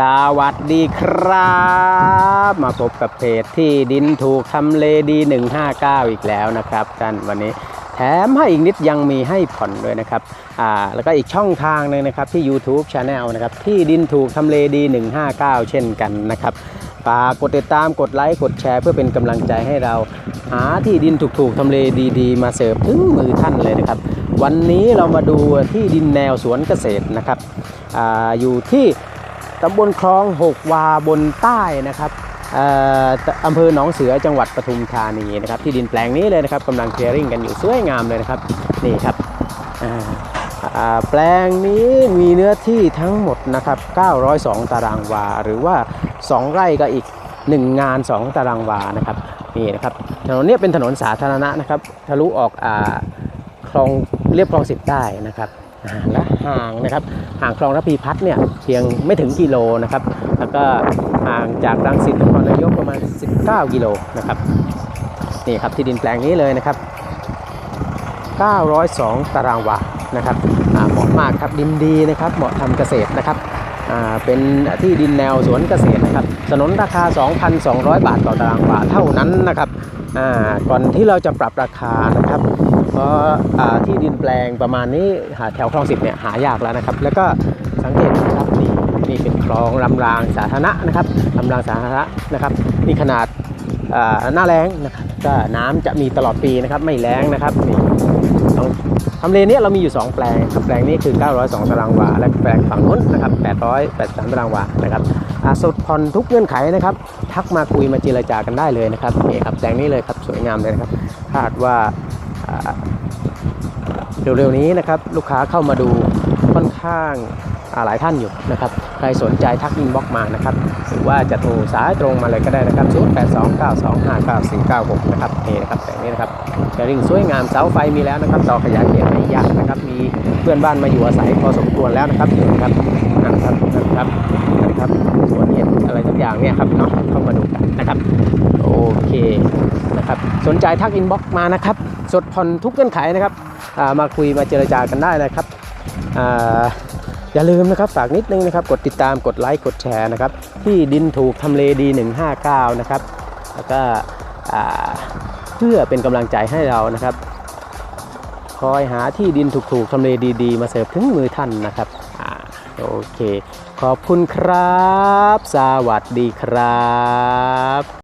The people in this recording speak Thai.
สวัสดีครับ มาพบกับเพจที่ดินถูกทำเลดี 159 อีกแล้วนะครับท่านวันนี้แถมให้อีกนิดยังมีให้ผ่อนด้วยนะครับอ่าแล้วก็อีกช่องทางหนึงนะครับที่ YouTube Channel นะครับที่ดินถูกทำเลดี 159 เช่นกันนะครับฝากกดติดตามกดไลค์กดแชร์เพื่อเป็นกำลังใจให้เราหาที่ดินถูกๆทำเลดีๆ มาเสิร์ฟถึงมือท่านเลยนะครับ วันนี้เรามาดูที่ดินแนวสวนเกษตรนะครับอาอยู่ที่ ตำบลคลองหกวาบนใต้นะครับอ่ออำเภอหนองเสือจังหวัดปทุมธานีนะครับที่ดินแปลงนี้เลยนะครับกำลังเคลียร์ริ่งกันอยู่สวยงามเลยนะครับนี่ครับแปลงนี้มีเนื้อที่ทั้งหมดนะครับ 902 ตารางวา หรือว่า 2 ไร่ก็อีก 1 งาน 2 ตารางวานะครับนี่นะครับถนนเนี้เป็นถนนสาธารณะนะครับทะลุออกอคลองเรียบคลองสิบได้นะครับและ ห่างนะครับ ห่างคลองระพีพัฒน์เนี่ยเพียงไม่ถึงกิโลนะครับ แล้วก็ห่างจากรังสิตนครนายกประมาณ 19 กิโลนะครับนี่ครับที่ดินแปลงนี้เลยนะครับ 902 ตารางวานะครับเหมาะมากครับดินดีนะครับ เหมาะทำเกษตรนะครับ เป็นที่ดินแนวสวนเกษตรนะครับสนนราคา 2,200 บาทต่อตารางวาเท่านั้นนะครับก่อนที่เราจะปรับราคานะครับเพราะที่ดินแปลงประมาณนี้หาแถวคลองสิบเนี่ยหายากแล้วนะครับ แล้วก็สังเกตนะครับนี่นี่เป็นคลองลำรางสาธารณะนะครับลำรางสาธารณะนะครับนี่ขนาด หน้าแล้งนะครับก็น้ำจะมีตลอดปีนะครับไม่แล้งนะครับนี่ทำเลเนี้ยเรามีอยู่ 2 แปลงครับแปลงนี้คือ 902 ตารางวา และแปลงฝั่งนู้นนะครับ883 ตารางวานะครับอ่าสดผ่อนทุกเงื่อนไขนะครับ ทักมาคุยมาเจรจากันได้เลยนะครับนี่ครับแปลงนี้เลยครับสวยงามเลยนะครับคาดว่าเร็วๆนี้นะครับลูกค้าเข้ามาดูค่อนข้าง หลายท่านอยู่นะครับ ใครสนใจทักอินบ็อกมานะครับ หรือว่าจะโทรสายตรงมาเลยก็ได้นะครับ0829259496นะครับนี่นะครับแต่นี้นะครับแกริ่งสวยงามเสาไฟมีแล้วนะครับต่อขยายเขตไม่ยากนะครับ มีเพื่อนบ้านมาอยู่อาศัยพอสมควรแล้วนะครับนี่นะครับนั่นครับนั่นครับนั่นครับสวนเห็ดอะไรทุกอย่างเนี่ยครับเนาะเข้ามาดูกันนะครับโอเคนะครับสนใจทักอินบ็อกมานะครับสดผ่อนทุกเงื่อนไขนะครับมาคุยมาเจรจากันได้นะครับ อย่าลืมนะครับฝากนิดนึงนะครับกดติดตามกดไลค์กดแชร์นะครับที่ดินถูกทำเลดี159นะครับแล้วก็เพื่อเป็นกำลังใจให้เรานะครับคอยหาที่ดินถูกๆทำเลดีๆ มาเสิร์ฟถึงมือท่านนะครับอโอเค ขอบคุณครับ สวัสดีครับ